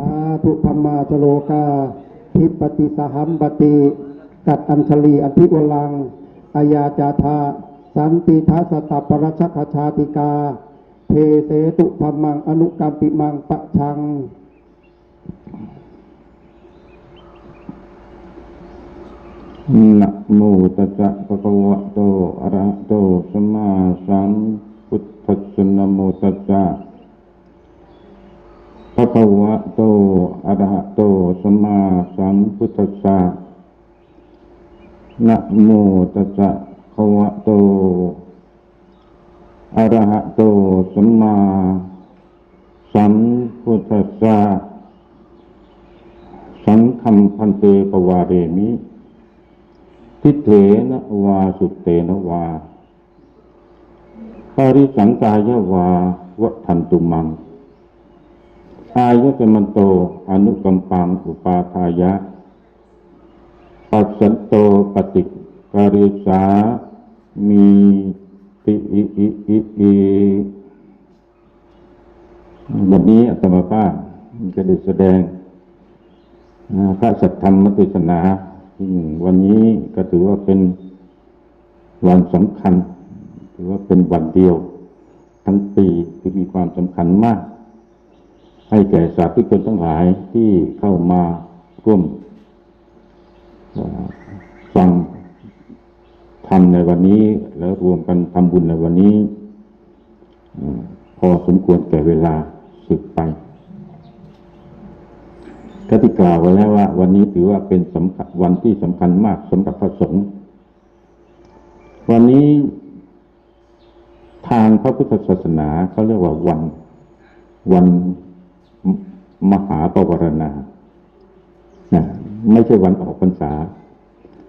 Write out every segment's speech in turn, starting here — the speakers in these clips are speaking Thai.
าธุธรรมาชโลกา ทิปฏิสหัมปติกัดอัญชลีอภิวลังอายาจาธาสันติทัสตปรชคชาติกา เทเสตุธรรมังอนุกรรมปิมังปะชังนะโมตัสสะภะคะวะโตอะระหะโตสัมมาสัมพุทธัสสะนะโมตัสสะ ภะคะวะโตอะระหะโตสัมมาสัมพุทธัสสะนะโมตัสสะภะวะโตอะระหะโตสัมมาสัมพุทธัสสะสังฆัมพันเตปวาเรมิทิเถนะวาสุเตนะวาปาริสังกายวาวะทันตุมัง อายะกมันโต อนุกัมปังอุปาทายะ ปัสสันโตปฏิการิสามีติอิอิอิอิวันนี้อาตมาภาพจะได้แสดงพระสัทธรรมเทศนาซึ่งวันนี้ก็ถือว่าเป็นวันสำคัญ ถือว่าเป็นวันเดียว ทั้งปีที่มีความสำคัญมาก ให้แก่สาธุชนทั้งหลายที่เข้ามาร่วมฟังทำในวันนี้ แล้วรวมกันทำบุญในวันนี้ พอสมควรแก่เวลาสึกไปก็ที่กล่าวไว้แล้วว่า วันนี้ถือว่าเป็นสำคัญวันที่สำคัญมากสำหรับพระสงฆ์วันนี้ทางพระพุทธศาสนาเขาเรียกว่าวันวัน มหาปวารณานะไม่ใช่วันออกพรรษา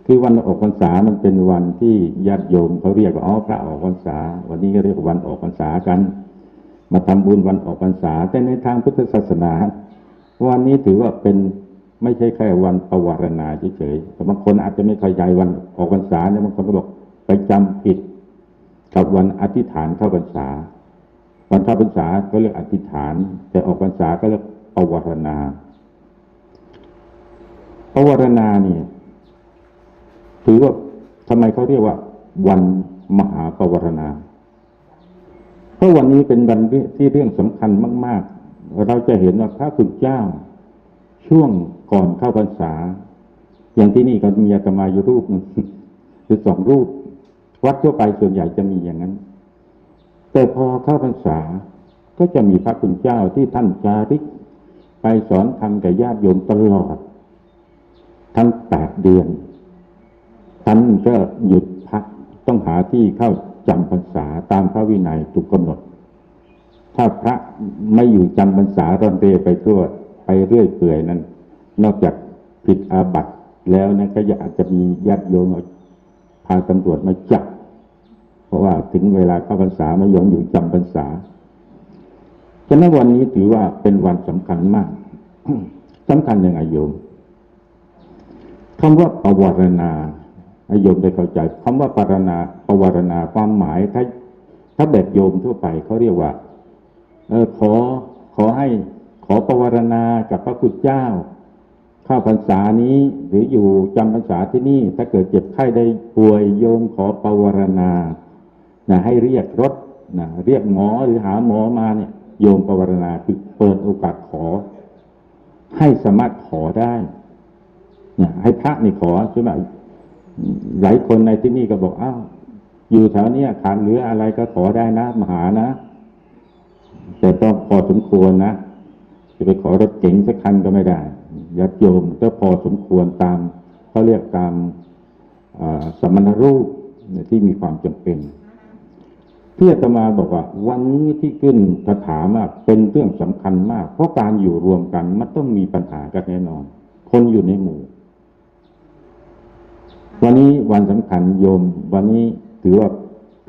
คือวันออกพรรษามันเป็นวันที่ญาติโยมเขาเรียกว่าอ๋อพระออกพรรษา วันนี้ก็เรียกวันออกพรรษากัน มาทำบุญวันออกพรรษา แต่ในทางพุทธศาสนา วันนี้ถือว่าเป็นไม่ใช่แค่วันปวารณาเฉยๆแต่บางคนอาจจะไม่เข้าใจวันออกพรรษาเนี่ยบางคนก็บอกไปจำผิดกับวันอธิษฐานเข้าพรรษา วันเข้าพรรษาก็เรียกอธิษฐาน แต่ออกพรรษาก็เรียก ปวารณาปวารณาเนี่ยถือว่าทำไมเขาเรียกว่า วันมหาปวารณา เพราะวันนี้เป็นวันที่เรื่องสำคัญมาก ๆ เราจะเห็นว่าพระคุณเจ้า ช่วงก่อนเข้าพรรษา อย่างที่นี่ก็มีอาตมาอยู่รูปหนึ่งคือสองรูป วัดทั่วไปส่วนใหญ่จะมีอย่างนั้น แต่พอเข้าพรรษาก็จะมีพระคุณเจ้าที่ท่านจาริก ไปสอนธรรมแก่ญาติโยมตลอด ทั้งแปดเดือนท่านก็หยุดพักต้องหาที่เข้าจำพรรษาตามพระวินัยถูกกำหนด ถ้าพระไม่อยู่จำพรรษารอนเรไปทั่วไปเรื่อยเปื่อยนั้น นอกจากผิดอาบัติแล้วนะก็อาจจะมีญาติโยมพาตำรวจมาจับ เพราะว่าถึงเวลาเข้าพรรษาไม่ยอมอยู่จำพรรษา ฉะนั้นวันนี้ถือว่าเป็นวันสำคัญมากสำคัญยังไงโยมคำว่าปวารณาให้โยมได้เข้าใจคำว่าปารณาปวารณาความหมายถ้าถ้าแบบโยมทั่วไปเขาเรียกว่า เออขอขอให้ขอปวารณากับพระคุณเจ้าข้าพรรษานี้หรืออยู่จำพรรษาที่นี่ ถ้าเกิดเจ็บไข้ได้ป่วยโยมขอปวารณานะให้เรียกรถนะเรียกหมอหรือหาหมอมาเนี่ย โยมปวารณาคือเปิดโอกาสขอ ให้สามารถขอได้นะให้พระนี่ขอใช่ไหมหลายคนในที่นี่ก็บอกอ้าวอยู่แถวเนี้ยขาดเหลืออะไรก็ขอได้นะมหานะ แต่ต้องพอสมควรนะจะไปขอรถเก๋งสักคันก็ไม่ได้ญาติโยมก็พอสมควรตามเขาเรียกตามสมณรูปที่มีความจำเป็น ที่อาตมาบอกว่า วันนี้ที่ขึ้นคาถามากเป็นเรื่องสำคัญมาก เพราะการอยู่รวมกันมันต้องมีปัญหากันแน่นอน คนอยู่ในหมู่ วันนี้วันสำคัญโยม วันนี้ถือว่า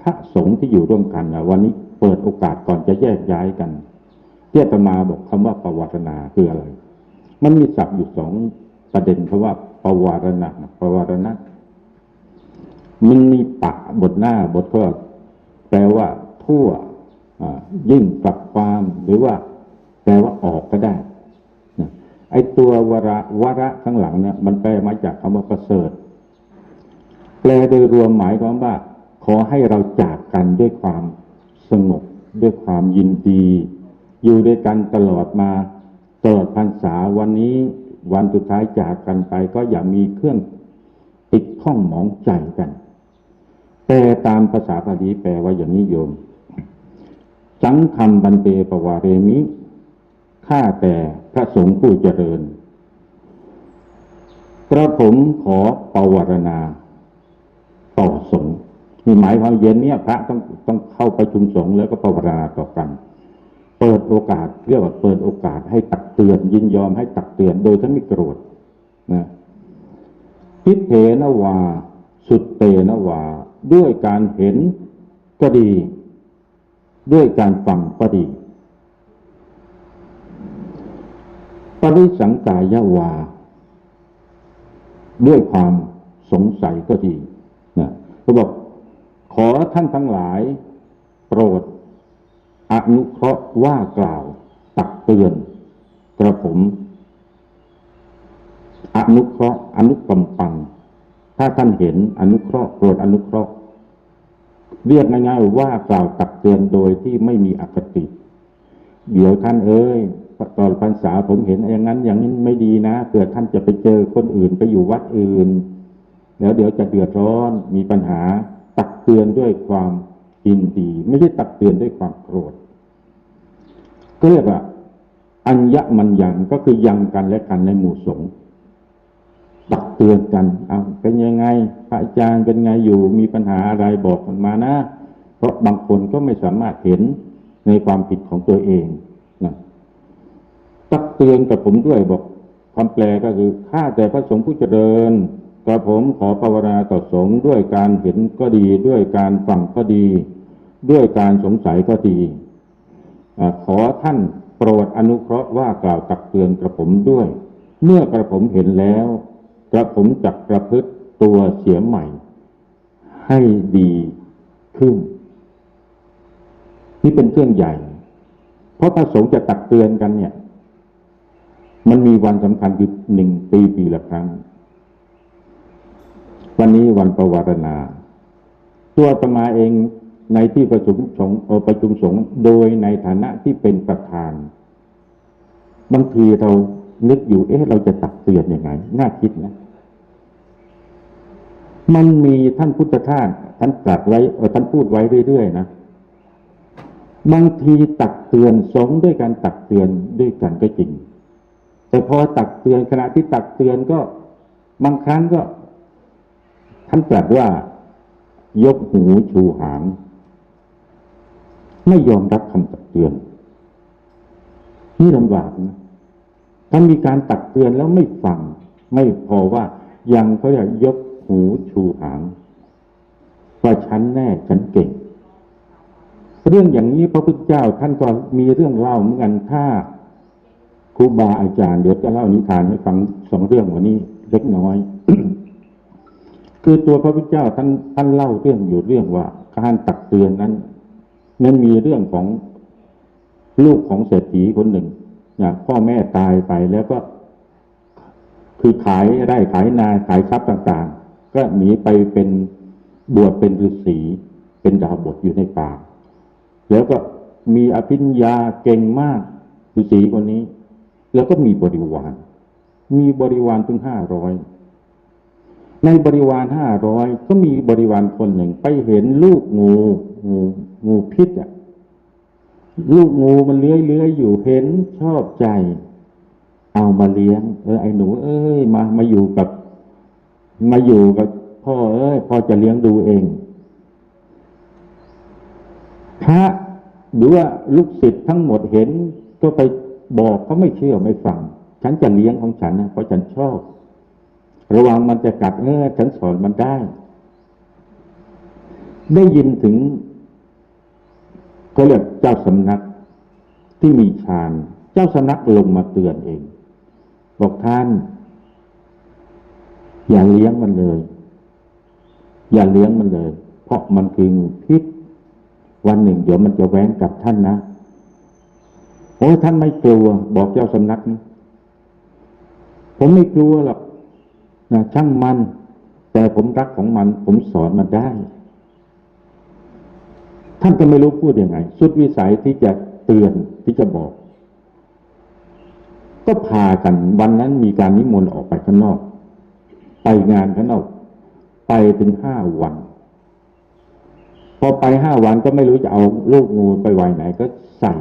พระสงฆ์ที่อยู่ร่วมกันนะวันนี้เปิดโอกาสก่อนจะแยกย้ายกันที่อาตมาบอกคำว่าปวารณาคืออะไร มันมีศัพท์อยู่สองประเด็นคำว่าปวารณะปวารณะมันมีปะบทหน้าบทก็ แปลว่า ทั่วยิ่งกลับความหรือว่า แปลว่าออกก็ได้นะไอ้ตัววระวระข้างหลังเนี่ยมันแปลมาจากคำว่าประเสริฐ แปลโดยรวมหมายความว่า ขอให้เราจากกันด้วยความสงบด้วยความยินดี อยู่ด้วยกันตลอดมาตลอดพรรษาวันนี้วันสุดท้ายจากกันไปก็อย่ามีเครื่องติดข้องหมองใจกัน แต่ตามภาษาบาลีแปลว่าอย่างนี้โยม สังคำบันเตปวาเรมิ ข้าแต่พระสงฆ์ผู้เจริญ กระผมขอปวารณา ต่อสงฆ์มีหมายความเย็นเนี่ยพระต้องต้องเข้าประชุมสงฆ์แล้วก็ปวารณาต่อกัน เปิดโอกาสเรียกว่าเปิดโอกาสให้ตักเตือนยินยอมให้ตักเตือนโดยท่านไม่โกรธนะพิเทนวา สุดเตนวา ด้วยการเห็นก็ดี ด้วยการฟังก็ดี ปริสังกายวา ด้วยความสงสัยก็ดีนะเขาบอกขอท่านทั้งหลาย โปรด อนุเคราะห์ว่ากล่าว ตักเตือน กระผม อนุเคราะห์อนุกำปัง ถ้าท่านเห็นอนุเคราะห์โปรดอนุเคราะห์ เรียกง่ายๆว่ากล่าวตักเตือนโดยที่ไม่มีอคติ เดี๋ยวท่านเอ้ยตอนพรรษาผมเห็นอย่างนั้น อย่างนี้ไม่ดีนะเผื่อท่านจะไปเจอคนอื่นไปอยู่วัดอื่น แล้วเดี๋ยวจะเดือดร้อนมีปัญหาตักเตือนด้วยความยินดี ไม่ใช่ตักเตือนด้วยความโกรธก็เรียกว่าอัญญมันยังก็คือยังกันและกันในหมู่สงฆ์ ตักเตือนกันเอาเป็นยังไง พระอาจารย์เป็นไงอยู่ มีปัญหาอะไรบอกกันมานะ เพราะบางคนก็ไม่สามารถเห็นในความผิดของตัวเองนะตักเตือนกับผมด้วยบอกคำแปลก็คือข้าแต่พระสงฆ์ผู้เจริญกระผมขอภาวนาต่อสงฆ์ด้วยการเห็นก็ดี ด้วยการฟังก็ดี ด้วยการสงสัยก็ดีอาขอท่านโปรดอนุเคราะห์ว่ากล่าวตักเตือนกระผมด้วย เมื่อกระผมเห็นแล้ว กระผมจักประพฤติตัวเสียใหม่ ให้ดีขึ้น นี่เป็นเรื่องใหญ่ เพราะพระสงฆ์จะตักเตือนกันเนี่ย มันมีวันสำคัญคือหนึ่งปีปีละครั้ง วันนี้วันประวารณา ตัวตมาเองในที่ประชุมสงฆ์ประชุมสงฆ์โดยในฐานะที่เป็นประธาน บางทีเรา นึกอยู่เอ๊ะเราจะตักเตือนยังไง น่าคิดนะมันมีท่านพุทธทาสท่านตรัสไว้ท่านพูดไว้เรื่อยๆนะบางทีตักเตือนสงด้วยการตักเตือนด้วยกันก็จริง แต่พอตักเตือนขณะที่ตักเตือนก็บางครั้งก็ ท่านตรัสว่ายกหูชูหาง ไม่ยอมรับคำตักเตือนนี่ลำบากนะ ท่านมีการตักเตือนแล้วไม่ฟัง ไม่พอว่ายังเขาอยากยกหูชูหางว่าฉันแน่ฉันเก่ง เรื่องอย่างนี้พระพุทธเจ้าท่านก็มีเรื่องเล่าเหมือนกันถ้าครูบาอาจารย์เดี๋ยวจะเล่านิทานให้ฟังสองเรื่องวันนี้เล็กน้อย คือตัวพระพุทธเจ้าท่านท่านเล่าเรื่องอยู่เรื่องว่า การตักเตือนนั้น นั้นมีเรื่องของลูกของเศรษฐีคนหนึ่ง นะพ่อแม่ตายไปแล้วก็ คือขายไร่ขายนาขายทรัพย์ต่าง ๆ ก็หนีไปเป็นบวชเป็นฤาษีเป็นดาวบทอยู่ในป่าแล้วก็มีอภิญญาเก่งมากฤาษีคนนี้ แล้วก็มีบริวาร มีบริวารถึงห้าร้อยในบริวารห้าร้อยก็มีบริวารคนหนึ่งไปเห็นลูกงูงูงูพิษอะ ลูกงูมันเลื้อยเลื้อยอยู่เห็นชอบใจ เอามาเลี้ยง เออไอ้หนู เอ้ยมามาอยู่กับ มาอยู่กับพ่อเอ้ยพ่อจะเลี้ยงดูเอง พระหรือว่าลูกศิษย์ทั้งหมดเห็น ก็ไปบอกเขาไม่เชื่อไม่ฟัง ฉันจะเลี้ยงของฉันนะเพราะฉันชอบ ระวังมันจะกัดเออฉันสอนมันได้ ได้ยินถึง เขาเรียกเจ้าสำนักที่มีฌาน เจ้าสำนักลงมาเตือนเอง บอกท่าน อย่าเลี้ยงมันเลย อย่าเลี้ยงมันเลย เพราะมันคืองูพิษวันหนึ่ง เดี๋ยวมันจะแว้งกับท่านนะโอ้ท่านไม่กลัว บอกเจ้าสำนักนะผมไม่กลัวหรอกนะช่างมัน แต่ผมรักของมัน ผมสอนมันได้ ท่านก็ไม่รู้พูดยังไง สุดวิสัยที่จะเตือนที่จะบอก ก็พากันวันนั้นมีการนิมนต์ออกไปข้างนอก ไปงานข้างนอก ไปถึงห้าวัน พอไปห้าวันก็ไม่รู้จะเอาลูกงูไปไว้ไหนก็ใส่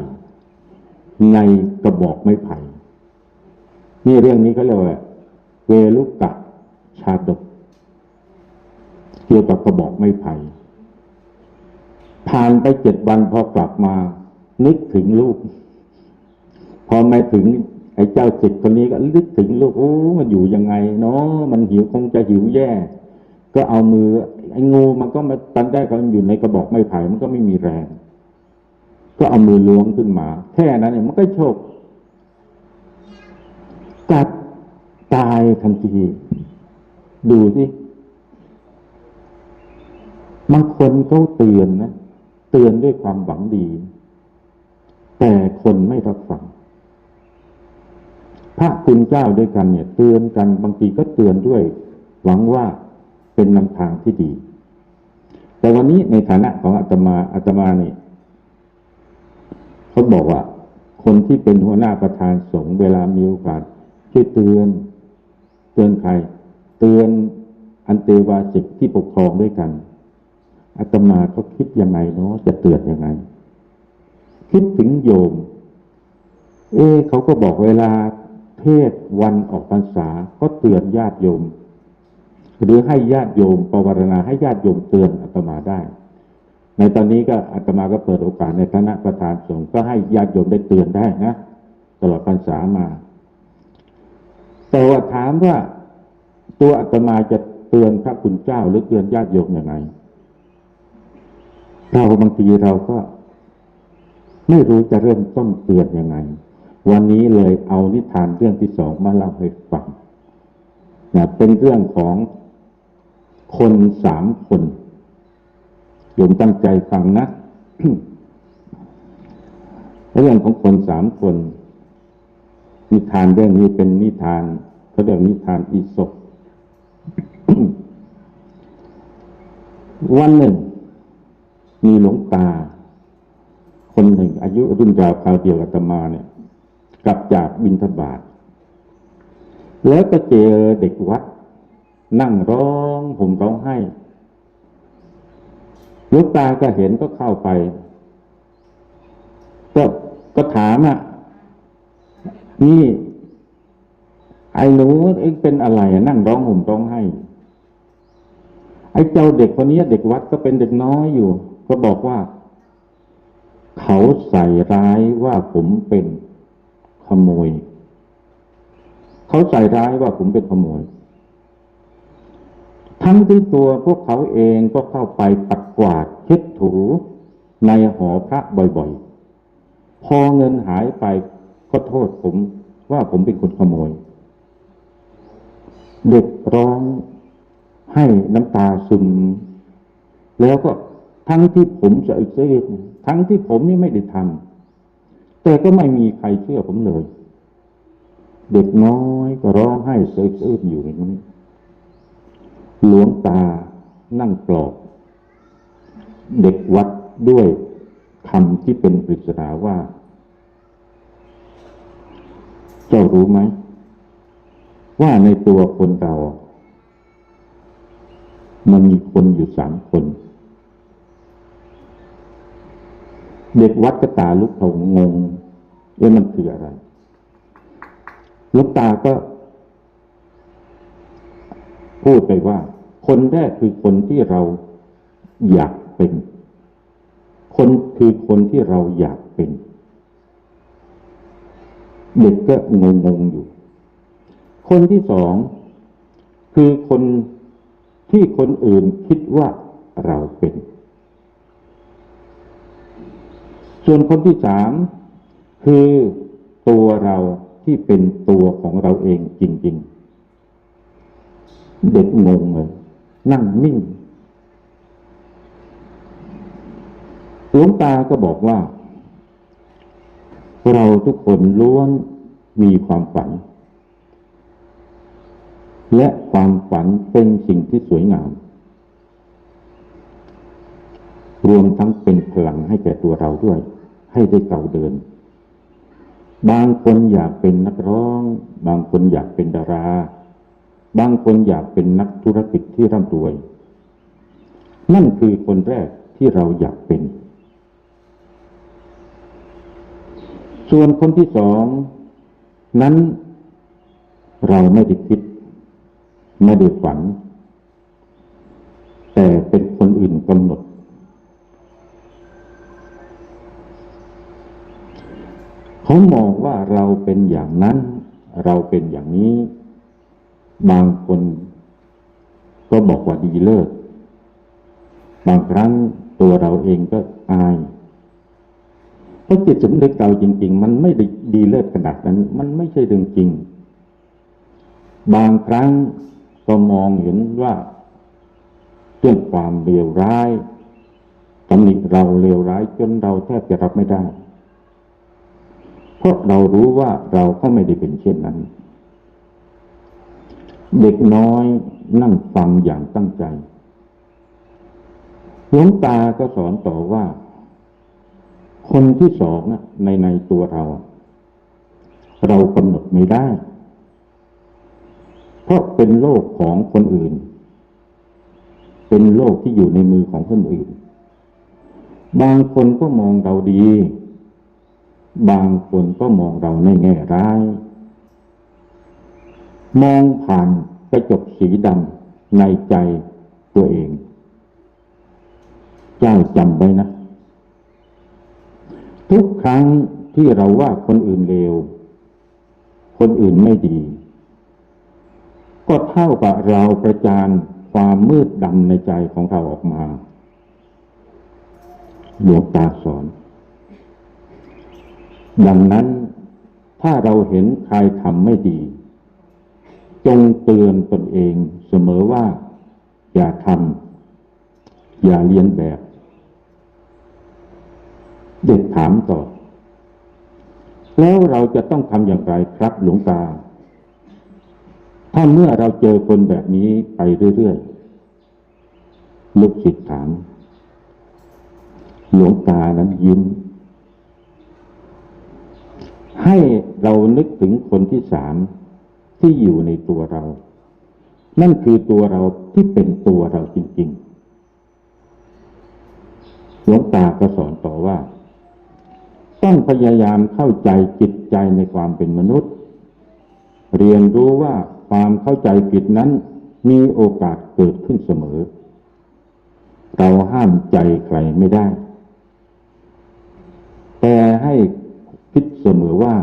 ในกระบอกไม้ไผ่นี่เรื่องนี้ก็เรียกว่าเวลุกะชาดกเกี่ยวกับกระบอกไม้ไผ่ ผ่านไปเจ็ดวันพอกลับมา นึกถึงลูก พอมาถึง ไอ้เจ้าสิทธิ์คนนี้ก็นึกถึงลูกโอ้มันอยู่ยังไงเนาะมันหิวคงจะหิวแย่ ก็เอามือ ไอ้งูมันก็มาตันได้ก็อยู่ในกระบอกไม้ไผ่มันก็ไม่มีแรง ก็เอามือล้วงขึ้นมา แค่นั้นเองมันก็โชคกัดตายทันที ดูสิบางคนเขาเตือนนะ เตือนด้วยความหวังดี แต่คนไม่รับฟังพระคุณเจ้าด้วยกันเนี่ย เตือนกันบางทีก็เตือนด้วย หวังว่าเป็นนำทางที่ดี แต่วันนี้ในฐานะของอาตมาอาตมาเนี่ยเขาบอกว่า คนที่เป็นหัวหน้าประธานสงฆ์เวลามีโอกาสช่วยเตือน เตือนใคร เตือนอันเตวาสิกที่ปกครองด้วยกัน อาตมาเขาคิดยังไงเนาะจะเตือนยังไง คิดถึงโยม เอ๊เขาก็บอกเวลาเทศวันออกพรรษาก็เตือนญาติโยม หรือให้ญาติโยมปวารณาให้ญาติโยมเตือนอาตมาได้ ในตอนนี้ก็อาตมาก็เปิดโอกาสในคณะประธานสงฆ์ก็ให้ญาติโยมได้เตือนได้นะตลอดพรรษามา แต่ว่าถามว่าตัวอาตมาจะเตือนพระคุณเจ้าหรือเตือนญาติโยมยังไง เราบางทีเราก็ ไม่รู้จะเริ่มต้นเตือนยังไง วันนี้เลยเอานิทานเรื่องที่สองมาเล่าให้ฟังนะเป็นเรื่องของคนสามคนโยมตั้งใจฟังนะเรื่องของคนสามคน นิทานเรื่องนี้เป็นนิทานเขาเรียกนิทานอีสปวันหนึ่ง มีหลวงตา คนหนึ่ง อายุรุ่นราวคราวเดียวกับตมาเนี่ย กลับจากบินทบาทแล้วก็เจอเด็กวัด นั่งร้องห่มร้องไห้หลวงตาก็เห็นก็เข้าไป ก็ก็ถามอะ นี่ ไอ้หนูเองเป็นอะไร นั่งร้องห่มร้องไห้ ไอ้เจ้าเด็กคนนี้เด็กวัดก็เป็นเด็กน้อยอยู่ ก็บอกว่า เขาใส่ร้ายว่าผมเป็นขโมย เขาใส่ร้ายว่าผมเป็นขโมย ทั้งที่ตัวพวกเขาเองก็เข้าไปปัดกวาดเช็ดถูในหอพระบ่อยๆ พอเงินหายไปก็โทษผมว่าผมเป็นคนขโมย เด็กร้องให้น้ำตาซึมแล้วก็ ทั้งที่ผมจะอึกเสียทั้งที่ผมนี่ไม่ได้ทำแต่ก็ไม่มีใครเชื่อผมเลย เด็กน้อยก็ร้องไห้เสียอื้นอยู่อย่างนี้หลวงตานั่งปลอบ เด็กวัดด้วยคำที่เป็นปริศนาว่า เจ้ารู้ไหม ว่าในตัวคนเรา มันมีคนอยู่สามคน เด็กวัดก็ตาลุกโผงงงเอ๊ะมันคืออะไรลูกตาก็ พูดไปว่า คนแรกคือคนที่เราอยากเป็น คนคือคนที่เราอยากเป็น เด็กก็งงงอยู่ คนที่สองคือคนที่คนอื่นคิดว่าเราเป็น ส่วนคนที่สามคือตัวเราที่เป็นตัวของเราเองจริง ๆ เด็กงงเลยนั่งนิ่งหลวงตาก็บอกว่า เราทุกคนล้วนมีความฝัน และความฝันเป็นสิ่งที่สวยงาม รวมทั้งเป็นพลังให้แก่ตัวเราด้วย ให้ได้เก่าเดิน บางคนอยากเป็นนักร้อง บางคนอยากเป็นดารา บางคนอยากเป็นนักธุรกิจที่ร่ำรวย นั่นคือคนแรกที่เราอยากเป็น ส่วนคนที่สอง นั้น เราไม่ได้คิด ไม่ได้ฝัน แต่เป็นคนอื่นกำหนด เขามองว่าเราเป็นอย่างนั้น เราเป็นอย่างนี้ บางคนก็บอกว่าดีเลิศบางครั้งตัวเราเองก็อายเพราะจิตสำนึกเราจริง ๆ มันไม่ได้ดีเลิศขนาดนั้น มันไม่ใช่เรื่องจริง บางครั้งก็มองเห็นว่าเรื่องความเลวร้ายตำหนิเราเลวร้ายจนเราแทบจะรับไม่ได้ เพราะเรารู้ว่าเราก็ไม่ได้เป็นเช่นนั้น เด็กน้อยนั่งฟังอย่างตั้งใจหลวงตาก็สอนต่อว่า คนที่สองน่ะในในตัวเรา เรากำหนดไม่ได้ เพราะเป็นโลกของคนอื่น เป็นโลกที่อยู่ในมือของคนอื่น บางคนก็มองเราดี บางคนก็มองเราในแง่ร้าย มองผ่านกระจกสีดำในใจตัวเอง เจ้าจำไว้นะ ทุกครั้งที่เราว่าคนอื่นเลว คนอื่นไม่ดี ก็เท่ากับเราประจานความมืดดำในใจของเราออกมาหลวงตาสอน ดังนั้นถ้าเราเห็นใครทำไม่ดี จงเตือนตนเองเสมอว่า อย่าทำอย่าเลียนแบบ เด็กถามต่อ แล้วเราจะต้องทำอย่างไรครับหลวงตา ถ้าเมื่อเราเจอคนแบบนี้ไปเรื่อยๆลูกศิษย์ถาม หลวงตานั้นยิ้ม ให้เรานึกถึงคนที่สามที่อยู่ในตัวเรา นั่นคือตัวเราที่เป็นตัวเราจริง ๆ หลวงตาก็สอนต่อว่า ต้องพยายามเข้าใจจิตใจในความเป็นมนุษย์ เรียนรู้ว่าความเข้าใจผิดนั้นมีโอกาสเกิดขึ้นเสมอ เราห้ามใจใครไม่ได้ แต่ให้ คิดเสมอว่า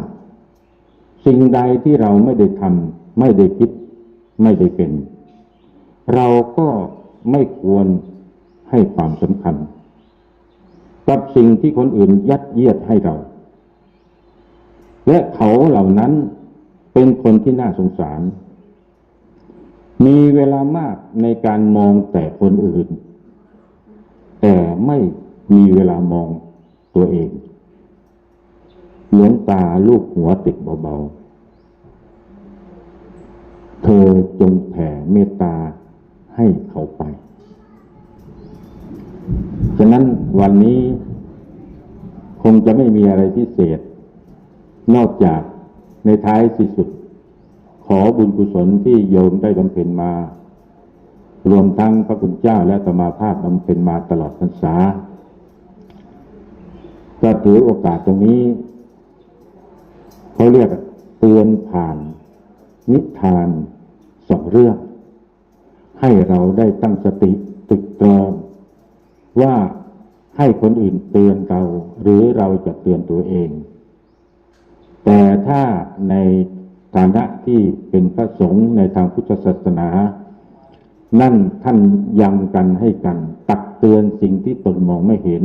สิ่งใดที่เราไม่ได้ทำไม่ได้คิด ไม่ได้เป็น เราก็ไม่ควรให้ความสำคัญ กับสิ่งที่คนอื่นยัดเยียดให้เรา และเขาเหล่านั้นเป็นคนที่น่าสงสาร มีเวลามากในการมองแต่คนอื่น แต่ไม่มีเวลามองตัวเอง หลวงตาลูกหัวติดเบาๆ เธอจงแผ่เมตตาให้เขาไป ฉะนั้นวันนี้คงจะไม่มีอะไรพิเศษ นอกจากในท้ายที่สุด ขอบุญกุศลที่โยมได้บำเพ็ญมา รวมทั้งพระคุณเจ้าและตมาภาพบำเพ็ญมาตลอดพรรษาก็ถือโอกาสตรงนี้ เขาเรียกเตือนผ่าน นิทานสองเรื่อง ให้เราได้ตั้งสติตึกตรองว่าให้คนอื่นเตือนเรา หรือเราจะเตือนตัวเอง แต่ถ้าในฐานะที่เป็นพระสงฆ์ในทางพุทธศาสนา นั่นท่านยังกันให้กัน ตักเตือนสิ่งที่ตนมองไม่เห็น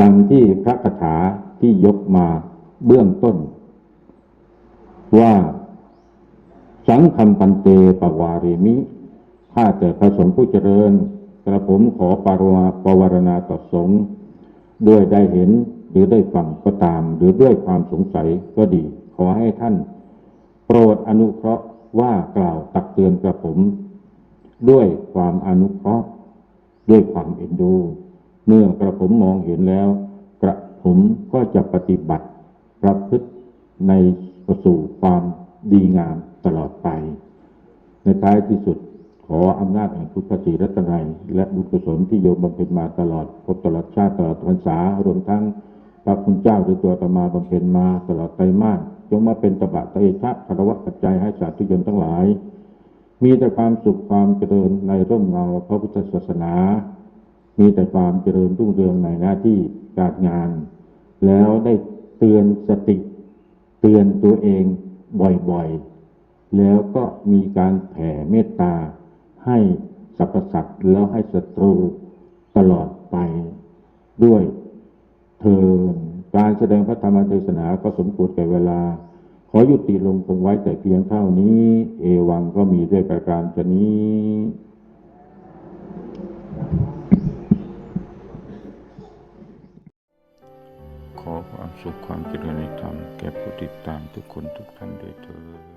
ดังที่พระคาถาที่ยกมา เบื้องต้น ว่า สังคำปันเตปวาริมิถ้าแต่พระสงฆ์ผู้เจริญ กระผมขอปารวาปวารณาต่อสงฆ์ด้วยได้เห็นหรือได้ฟังก็ตาม หรือด้วยความสงสัยก็ดี ขอให้ท่าน โปรดอนุเคราะห์ว่ากล่าวตักเตือนกระผม ด้วยความอนุเคราะห์ ด้วยความเอ็นดู เมื่อกระผมมองเห็นแล้ว กระผมก็จะปฏิบัติ ประพฤติในประสู่ความดีงามตลอดไป ในท้ายที่สุดขออำนาจแห่งพุทธศรีรัตนัย และบุญกุศลที่โยมบำเพ็ญมาตลอดพบตลอดชาติตลอดพรรษารวมทั้งพระคุณเจ้าหรือตัวตมาบำเพ็ญมาตลอดไตรมาสจงมาเป็นตบะตะเอชะคารวะปัจจัยให้สาธุชนทั้งหลาย มีแต่ความสุขความเจริญในร่มเงาพระพุทธศาสนา มีแต่ความเจริญรุ่งเรืองในหน้าที่การงาน แล้วได้ เตือนสติ เตือนตัวเองบ่อยๆ แล้วก็มีการแผ่เมตตา ให้สรรพสัตว์แล้วให้ศัตรูตลอดไป ด้วยเทินการแสดงพระธรรมเทศนาก็สมควรแก่เวลา ขอยุติลงคงไว้แต่เพียงเท่านี้ เอวังก็มีด้วยประการชนี้ ความสุขความเจริญในธรรมแก่ผู้ติดตามทุกคนทุกท่านด้วยเถิด